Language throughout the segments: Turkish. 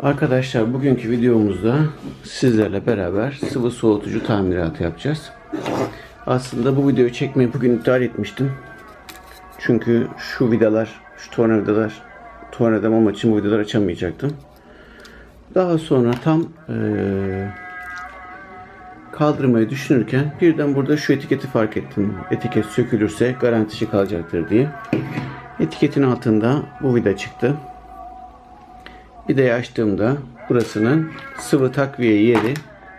Arkadaşlar bugünkü videomuzda sizlerle beraber sıvı soğutucu tamiratı yapacağız. Aslında bu videoyu çekmeyi bugün iptal etmiştim. Çünkü şu vidalar, şu tornavidalar tornavida için bu vidaları açamayacaktım. Daha sonra tam eee, kaldırmayı düşünürken birden burada şu etiketi fark ettim. Etiket sökülürse garantisi kalacaktır diye. Etiketin altında bu vida çıktı. Vidayı açtığımda burasının sıvı takviye yeri,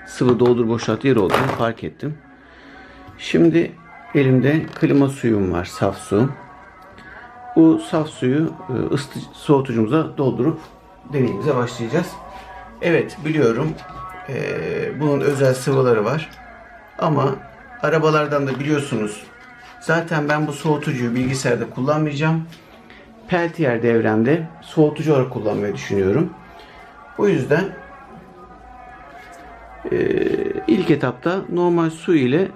sıvı doldur boşalt yeri olduğunu fark ettim. Şimdi elimde klima suyum var, saf su. Bu saf suyu e, ısıtı, soğutucumuza doldurup deneyimize başlayacağız. Evet biliyorum e, bunun özel sıvıları var. Ama arabalardan da biliyorsunuz zaten ben bu soğutucuyu bilgisayarda kullanmayacağım. Peltier devremde soğutucu olarak kullanmayı düşünüyorum. O yüzden e, ilk etapta normal su ile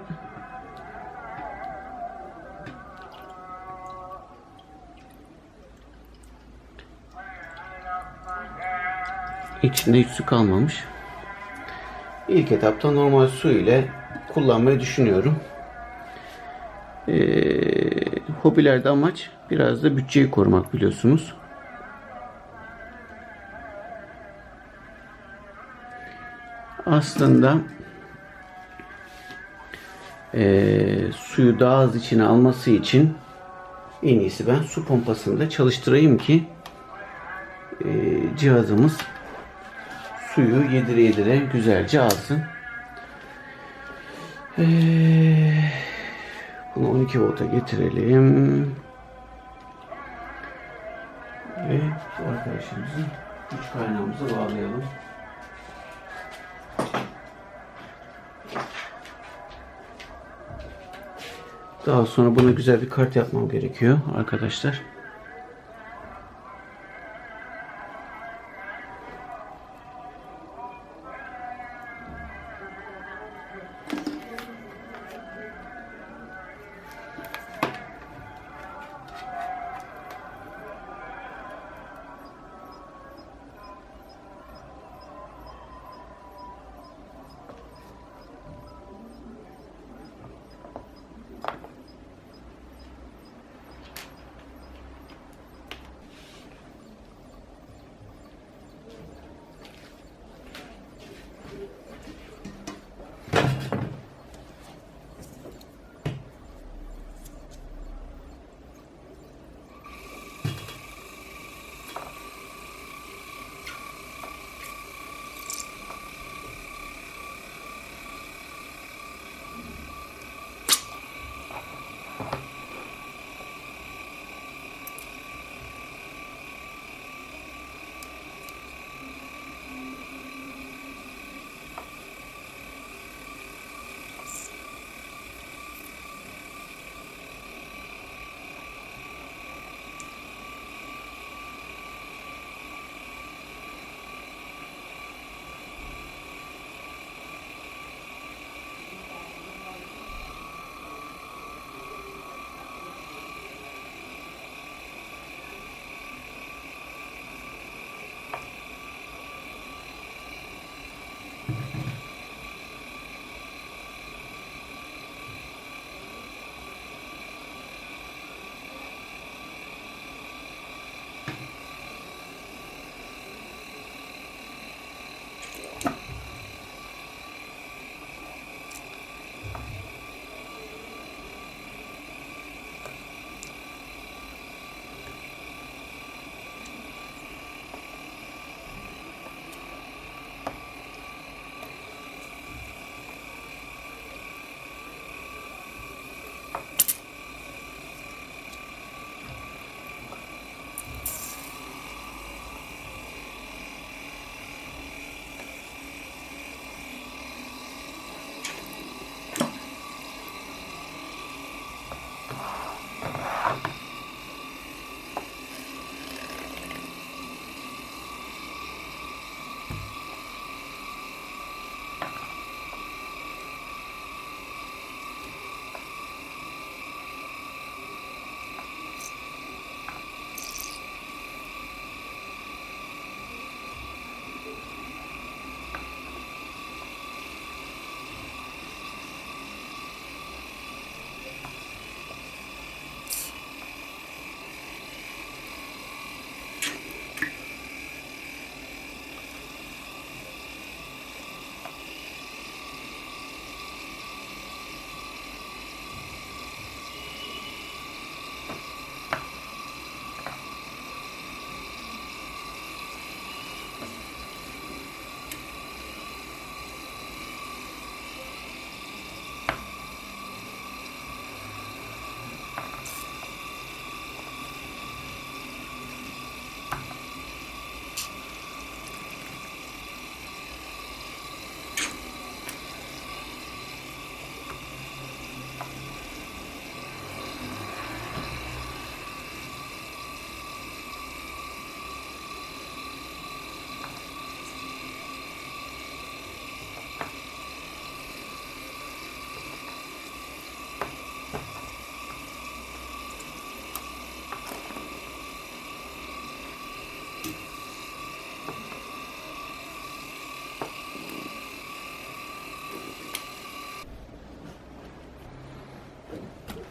içinde hiç su kalmamış. İlk etapta normal su ile kullanmayı düşünüyorum. Ee, hobilerde amaç biraz da bütçeyi korumak biliyorsunuz. Aslında ee, suyu daha az içine alması için en iyisi ben su pompasını da çalıştırayım ki ee, cihazımız suyu yedire yedire güzelce alsın. Ee, bunu 12 volta getirelim. Ve bu arkadaşımızı güç kaynağımıza bağlayalım. Daha sonra buna güzel bir kart yapmam gerekiyor arkadaşlar.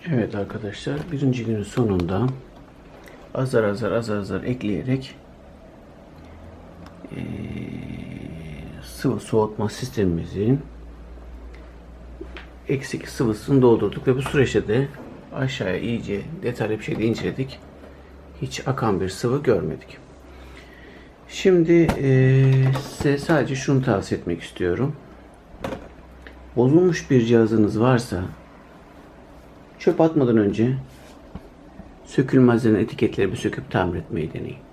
Evet arkadaşlar birinci günün sonunda azar azar azar azar ekleyerek eee, sıvı soğutma sistemimizin eksik sıvısını doldurduk ve bu süreçte de aşağıya iyice detaylı bir şekilde inceledik. Hiç akan bir sıvı görmedik. Şimdi eee, size sadece şunu tavsiye etmek istiyorum. Bozulmuş bir cihazınız varsa çöp atmadan önce sökülmezlerin etiketleri bir söküp tamir etmeyi deneyin.